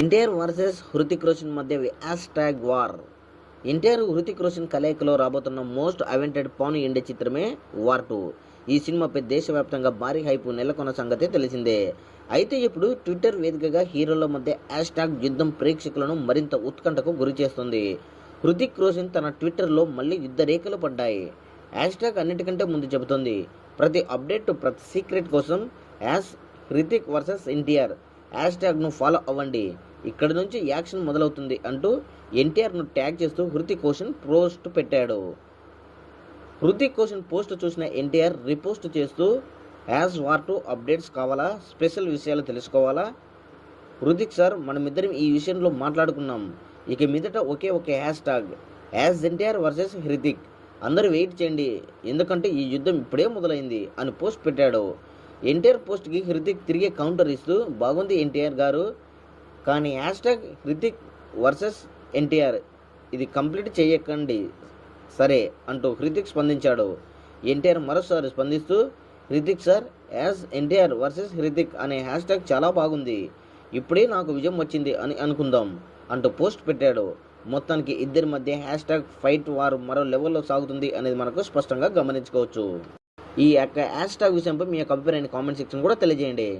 NTR versus Hrithik Roshan మధ్య hash tag war NTR Hrithik Roshan కలయికలో రాబోతున్న మోస్ట్ అవెంటెడ్ పాన్ ఇండియా చిత్రమే వార్ టూ ఈ సినిమాపై దేశవ్యాప్తంగా భారీ హైపు నెలకొన్న సంగతి తెలిసిందే. అయితే ఇప్పుడు ట్విట్టర్ వేదికగా హీరోల మధ్య హ్యాష్ ట్యాగ్ యుద్ధం ప్రేక్షకులను మరింత ఉత్కంఠకు గురి చేస్తుంది. హృతిక్ రోషన్ తన ట్విట్టర్లో మళ్ళీ యుద్ధ రేఖలు పడ్డాయి. హ్యాష్ ట్యాగ్ అన్నిటికంటే ముందు చెబుతుంది. ప్రతి అప్డేట్ ప్రతి సీక్రెట్ కోసం hash Hrithik versus NTR hash ట్యాగ్ను ఫాలో అవ్వండి. ఇక్కడి నుంచి యాక్షన్ మొదలవుతుంది అంటూ ఎన్టీఆర్ను ట్యాగ్ చేస్తూ హృతిక్ రోషన్ పోస్ట్ పెట్టాడు. హృతిక్ రోషన్ పోస్ట్ చూసిన ఎన్టీఆర్ రిపోస్ట్ చేస్తూ యాజ్ వార్ టు అప్డేట్స్ కావాలా? స్పెషల్ విషయాలు తెలుసుకోవాలా? హృతిక్ సార్ మనమిద్దరం ఈ విషయంలో మాట్లాడుకున్నాం. ఇక మీదట ఒకే ఒక hash tag hash NTR versus Hrithik. అందరూ వెయిట్ చేయండి. ఎందుకంటే ఈ యుద్ధం ఇప్పుడే మొదలైంది అని పోస్ట్ పెట్టాడు. ఎన్టీఆర్ పోస్ట్కి హృతిక్ తిరిగే కౌంటర్ ఇస్తూ బాగుంది ఎన్టీఆర్ గారు. కానీ hash tag Hrithik versus NTR ఇది కంప్లీట్ చేయకండి. సరే అంటూ హృతిక్ స్పందించాడు. ఎన్టీఆర్ మరోసారి స్పందిస్తూ Hrithik sir hash NTR versus Hrithik అనే హ్యాష్ ట్యాగ్ చాలా బాగుంది. ఇప్పుడే నాకు విజయం వచ్చింది అని అనుకుందాం అంటూ పోస్ట్ పెట్టాడు. మొత్తానికి ఇద్దరి మధ్య హ్యాష్ ట్యాగ్ ఫైట్ వారు మరో లెవెల్లో సాగుతుంది అనేది మనకు స్పష్టంగా గమనించుకోవచ్చు. ఈ యొక్క హ్యాష్ ట్యాగ్ విషయంపై మీ యొక్క అభిప్రాయాన్ని కామెంట్ సెక్షన్ కూడా తెలియజేయండి.